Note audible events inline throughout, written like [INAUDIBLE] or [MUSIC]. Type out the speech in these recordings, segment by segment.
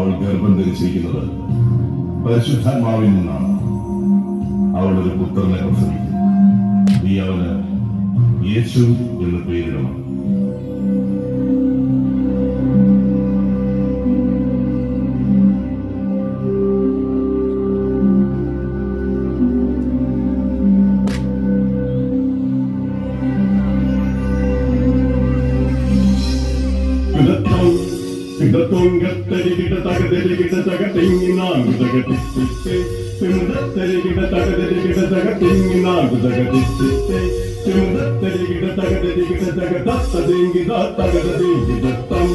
അവൾ ഗർഭം ധരിച്ചിരിക്കുന്നത് പരിശുദ്ധാത്മാവിൽ നിന്നാണ് അവൾ ഒരു പുത്രനെ പ്രസവിക്കുന്നത്. നീ അവന് യേശു എന്ന് പേരിടണം തകതരി കിട തകത്തിങ്ങി നാങ്കു തകത്തിത്തെ സിമുദത്തരി കിട തകതരി കിട തകതത്തതിങ്ങി തകതതിങ്ങി ദത്തം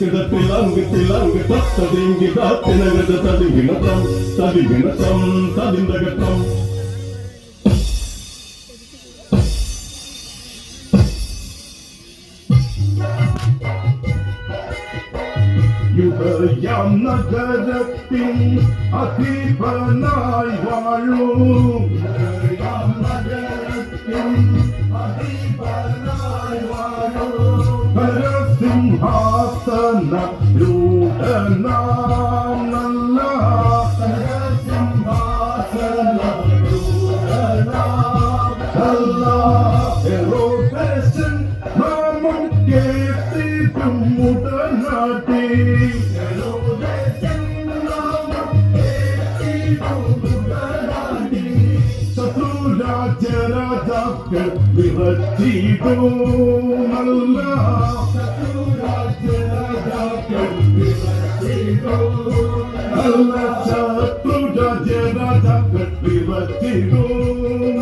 കിടത്തിലങ്ക് തിലങ്ക് തത്തതിങ്ങി തത്തിനകത തതികിണത്തം. തതികിണത്തം തതിന്തകത്തം. യുഗയാം നഗരത്തിൻ അധീപനായി വാഴൂ യുഗയാം നഗരത്തിൻ അധീപനായി വാഴൂ ഹരസിംഹാസന രൂഢനാം சத்ருராஜாக்கள் விவற்றிடும் அல்லா சத்ருராஜாக்கள் விவற்றிடும் அல்லா சத்ருராஜாக்கள் விவற்றிடும்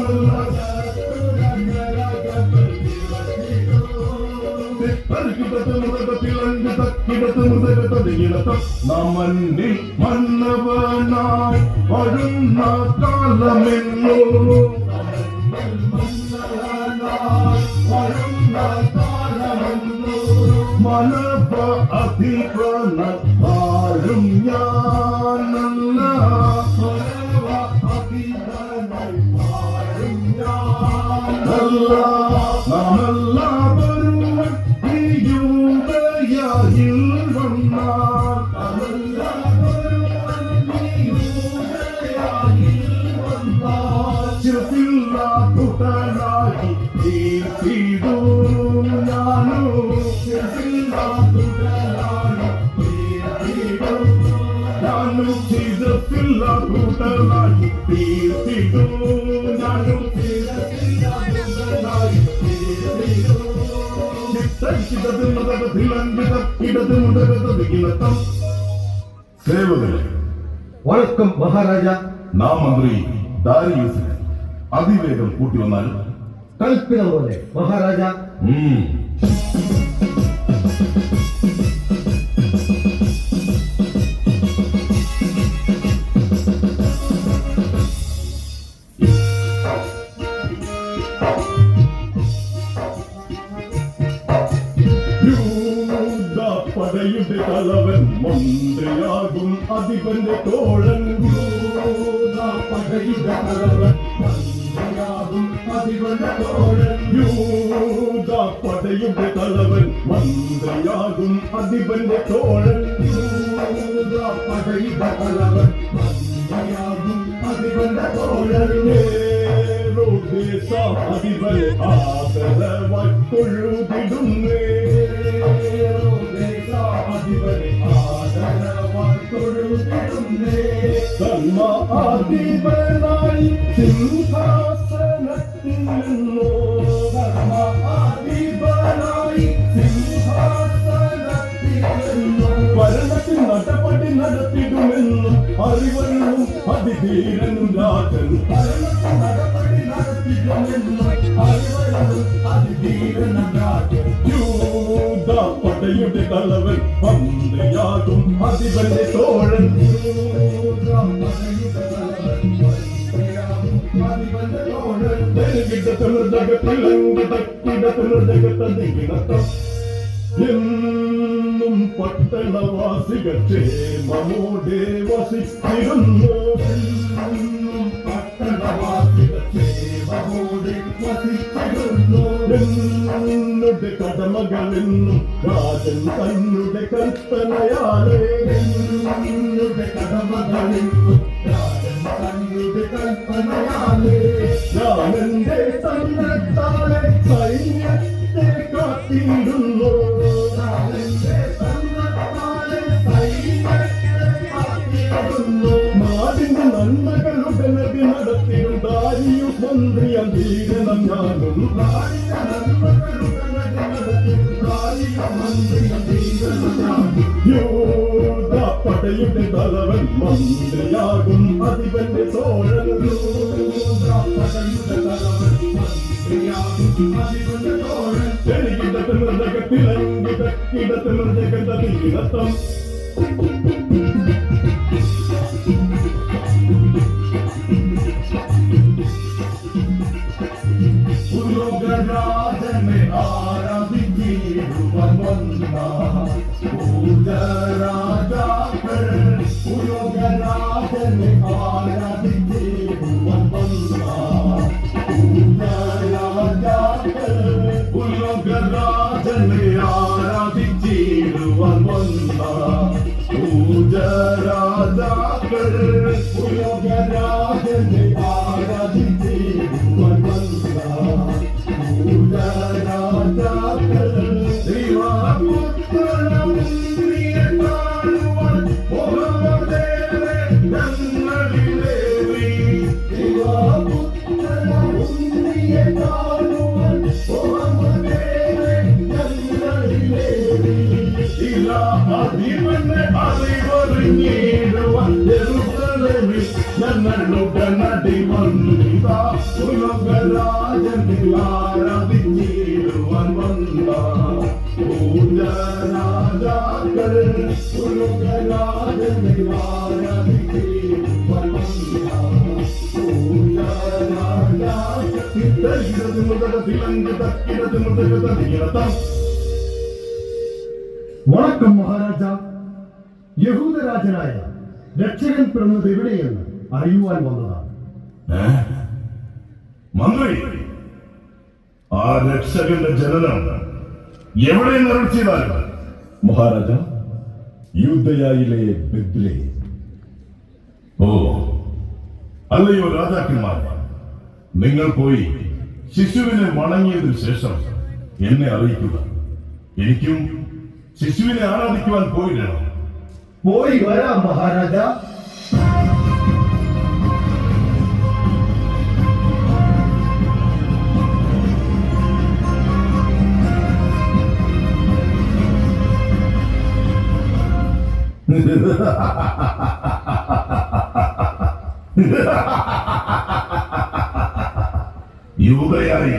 அல்லா மன்னவனாய் வரும் காலமென்னோ വരുന്ന കാലമെന്നോ മനപ അധിപന ആരും ഞാനല്ല മനവ അധിപനായി ആരും സേവകരെ. വഴക്കം മഹാരാജ നാം മന്ത്രി ദാരിയൂസിനെ അതിവേഗം കൂട്ടി വന്നാൽ കൽപ്പിത പോലെ മഹാരാജ അധിപന്റെ തോഴൻ പടയുടെ തലവൻ. മന്ത്രിയാകും അധിപന്റെ തോഴൻ അധിപന്റെ തോഴൻ. യൂത പടയുടെ തലവൻ ദേശ അധിപൻ ആദരവായി തൊഴുതിടുന്നേ ധർമാധിപനായി സിംഹാസനത്തിൽ നിന്നോ ധർമാധിപനായി സിംഹാസനത്തിൽ നിന്നോ ഭരണത്തിൽ നടപടി നടത്തിടുമെന്നും അറിവനും അതിധീരനും രാജൻ ഭരണത്തിൽ നടപടി നടത്തിടുമെന്നും തോഴൻ ിടത്തിലുണ്ടകത്തിലങ്കിടത്തിലുണ്ടകത്തതികിടത്തം എന്നും പട്ടണവാസികൾ ക്ഷേമമോടെ വസിച്ചിരുന്നു എന്നുടെ കടമകളെന്നും രാജൻ തന്നുടെ കൽപ്പനയാലേ. എന്നുടെ കടമകളിന്നും രാജൻ തന്നുടെ കൽപ്പനയാലേ. ഞാനെന്റെ സന്നത്താലെ സൈന്യത്തെ കാത്തിടുന്നു പടയുടെ തലവൻ മന്ത്രിയാകും അധിപന്റെ സോഴൻ യൂദാപടയുടെ തലവൻ മന്ത്രിയാകും അധിപന്റെ കിടത്തിൽ മൃഗത തീരത്തം ഇടത് വണക്കം മഹാരാജ യഹൂദരാജനായ രക്ഷകൻ പിറന്നത് എവിടെയെന്ന് അറിയുവാൻ വന്നതാണ്? മന്ത്രി ആ രക്ഷകന്റെ ജനനം എവിടെ നിറച്ചിയതാണ് മഹാരാജ യൂതയായിലെ ബിദ്രെ ഓ അല്ലയോ രാജാക്കന്മാർ നിങ്ങൾ പോയി ശിശുവിനെ വണങ്ങിയതിനു ശേഷം എന്നെ അറിയിക്കുക. എനിക്കും ശിശുവിനെ ആരാധിക്കുവാൻ പോയിടണം പോയി വരാം മഹാരാജ. [LAUGHS] യൂതയായി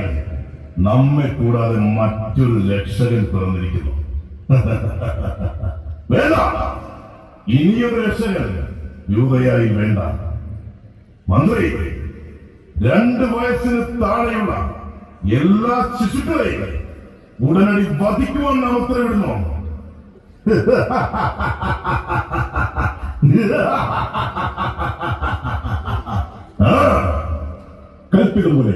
നമ്മെ കൂടാതെ മറ്റൊരു രക്ഷകൻ തുറന്നിരിക്കുന്നു [LAUGHS] വേണ്ട. ഇനിയൊരു രക്ഷകൻ യൂതയായി വേണ്ട. മന്ത്രി രണ്ട് വയസ്സിന് താഴെയുള്ള എല്ലാ ശിശുക്കളെയും ഉടനടി വധിക്കുവാൻ നാം ഉത്തരവിടുന്നു. [LAUGHS] ആ പോലെ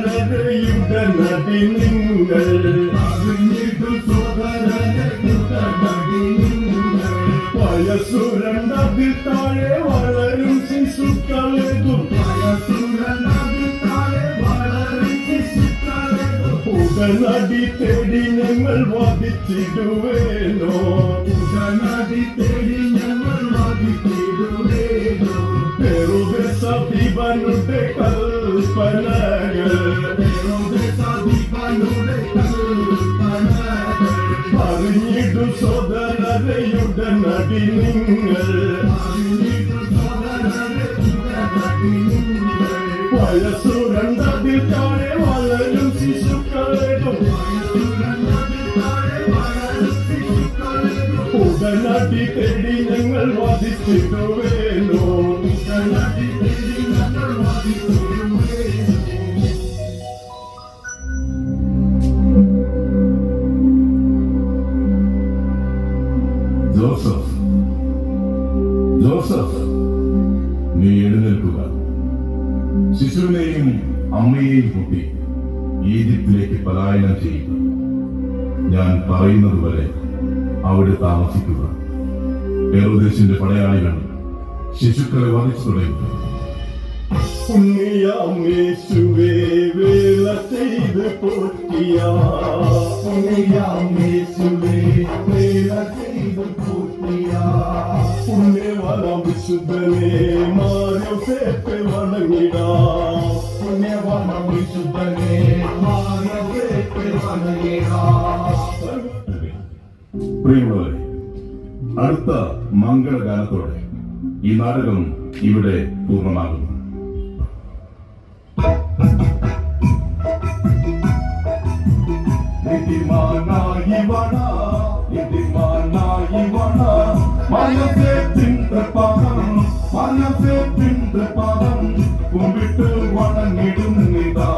സോദരയുടെ നടി നിങ്ങൾ അറിഞ്ഞിട്ടു സോദരനെ കുതകടി നിങ്ങൾ വയസ്സുരണ്ടതിൽ താഴെ വളരും ശിശുക്കളെതും വയസ്സുരനതിൽ താഴെ വളരും ശിശുക്കളെതും ഉടനടി തേടി ഞങ്ങൾ വധിച്ചിടുവേനോ. ഉടനടി തേടി മനസ്സുകൾ സ്മരണകൾ പറഞ്ഞിട്ടു സ്വതനതയുടെ നടി നിങ്ങൾ വയസ്സുരണ്ടതിൽ താഴെ വളരും ശിശുക്കളും ഉടനടി തേടി ഞങ്ങൾ വധിച്ചിട്ടു വേണോ ഉടനടി ഞാൻ പറയുന്നത് വരെ അവിടെ താമസിക്കുക. ഏറുദേശിന്റെ പടയാളികൾ ശിശുക്കളെ വധിച്ചു തുടങ്ങി. പുണ്യാമേശുവേ വേല ചെയ്ത് പ്രിയമുള്ളവരെ അടുത്ത മംഗളഗാനത്തോടെ ഈ നാടകം ഇവിടെ പൂർണമാകുന്നു. നിധിമാനായി വണ നിധിമാനായി വണ. മനസ്സേ തിന്ത പാദം മനസ്സേ തിന്ത പാദം. കുമ്പിട്ട് വണങ്ങിടുന്നിതാ.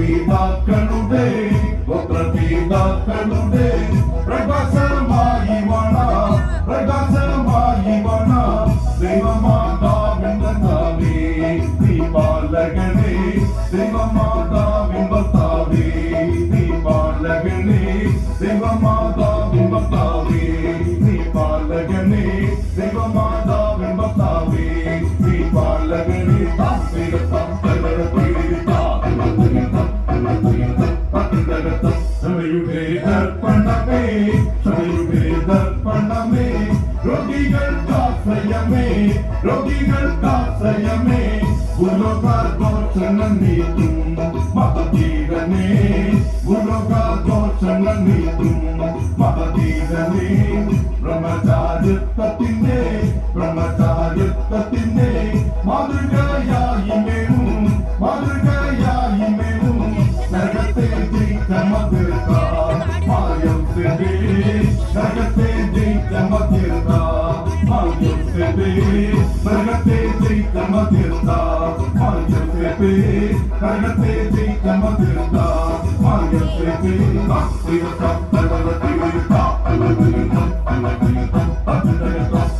ಪ್ರತಿಭಾ ಕಣುಡೆ ಓ ಪ್ರತಿಭಾ ಕಣುಡೆ ಪ್ರಭಾಸರ ಮಾಯಿವಣ ಪ್ರಭಾಸರ ಮಾಯಿವಣ ದೇವ ಮಾತಾವೆಂಬ ತಾವೇ ದೀಪಾಲಗಣೆ ದೇವ ಮಾತಾವೆಂಬ ತಾವೇ ದೀಪಾಲಗಣೆ ದೇವ ಮಾತಾ രോഗികൾക്കാശ്രയമേ രോഗികൾക്കാശ്രയമേ ഗുണകാഘോഷണം നീട്ടും മഹതീരനേ ഗുണകാഘോഷണം നീട്ടും മഹതീരനേ. ബ്രഹ്മചാര്യത്വത്തിന്റെ ബ്രഹ്മചാര്യത്വത്തിന്റെ മാതൃകയായി മേവും മാതൃകയായി I'm gonna I'm gonna I'm gonna I'm gonna I'm gonna I'm gonna I'm gonna